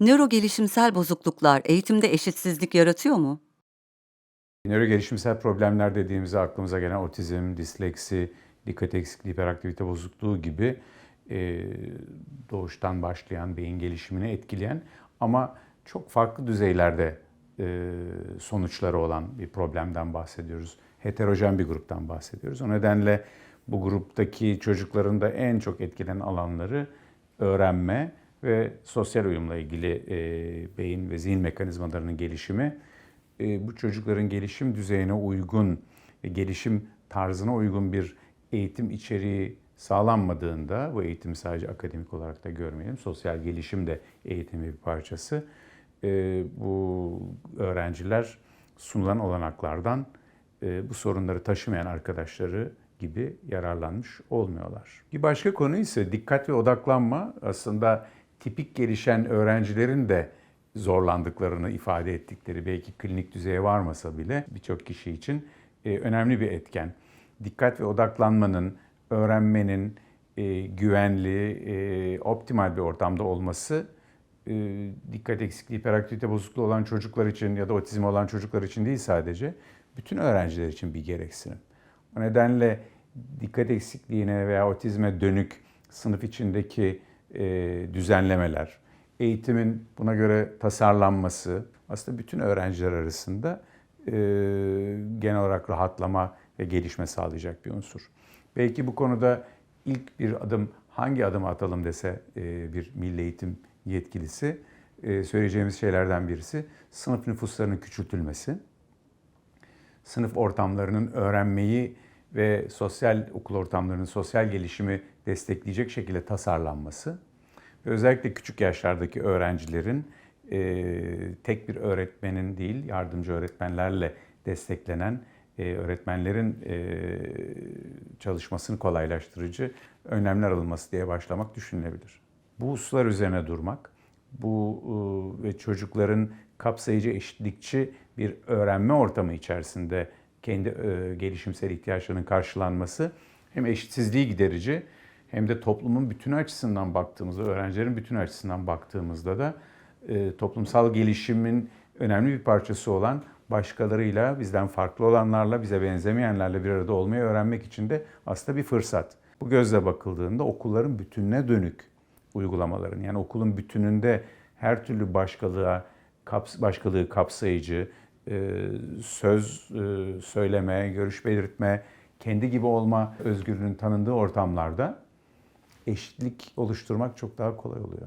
Nöro gelişimsel bozukluklar eğitimde eşitsizlik yaratıyor mu? Nöro gelişimsel problemler dediğimizde aklımıza gelen otizm, disleksi, dikkat eksikliği, hiperaktivite bozukluğu gibi e, doğuştan başlayan beyin gelişimini etkileyen ama çok farklı düzeylerde e, sonuçları olan bir problemden bahsediyoruz. Heterojen bir gruptan bahsediyoruz. O nedenle bu gruptaki çocukların da en çok etkilenen alanları öğrenme ve sosyal uyumla ilgili e, beyin ve zihin mekanizmalarının gelişimi e, bu çocukların gelişim düzeyine uygun, ve gelişim tarzına uygun bir eğitim içeriği sağlanmadığında, bu eğitimi sadece akademik olarak da görmeyelim, sosyal gelişim de eğitimin bir parçası. E, bu öğrenciler sunulan olanaklardan e, bu sorunları taşımayan arkadaşları gibi yararlanmış olmuyorlar. Bir başka konu ise dikkat ve odaklanma aslında tipik gelişen öğrencilerin de zorlandıklarını ifade ettikleri belki klinik düzeye varmasa bile birçok kişi için e, önemli bir etken. Dikkat ve odaklanmanın, öğrenmenin e, güvenli, e, optimal bir ortamda olması dikkat eksikliği, hiperaktivite bozukluğu olan çocuklar için ya da otizm olan çocuklar için değil sadece, bütün öğrenciler için bir gereksinim. O nedenle dikkat eksikliğine veya otizme dönük sınıf içindeki e, düzenlemeler, eğitimin buna göre tasarlanması aslında bütün öğrenciler arasında e, genel olarak rahatlama ve gelişme sağlayacak bir unsur. Belki bu konuda ilk bir adım hangi adımı atalım dese e, bir milli eğitim yetkilisi e, söyleyeceğimiz şeylerden birisi sınıf nüfuslarının küçültülmesi, sınıf ortamlarının öğrenmeyi ve sosyal okul ortamlarının sosyal gelişimi destekleyecek şekilde tasarlanması ve özellikle küçük yaşlardaki öğrencilerin e, tek bir öğretmenin değil yardımcı öğretmenlerle desteklenen e, öğretmenlerin e, çalışmasını kolaylaştırıcı önlemler alınması diye başlamak düşünülebilir. Bu hususlar üzerine durmak, bu e, ve çocukların kapsayıcı, eşitlikçi bir öğrenme ortamı içerisinde kendi e, gelişimsel ihtiyaçlarının karşılanması hem eşitsizliği giderici hem de toplumun bütünü açısından baktığımızda, öğrencilerin bütünü açısından baktığımızda da e, toplumsal gelişimin önemli bir parçası olan başkalarıyla, bizden farklı olanlarla, bize benzemeyenlerle bir arada olmayı öğrenmek için de aslında bir fırsat. Bu gözle bakıldığında okulların bütününe dönük uygulamaların, yani okulun bütününde her türlü başkalığa, kaps başkalığı kapsayıcı, söz e, söyleme, görüş belirtme, kendi gibi olma özgürlüğünün tanındığı ortamlarda eşitlik oluşturmak çok daha kolay oluyor.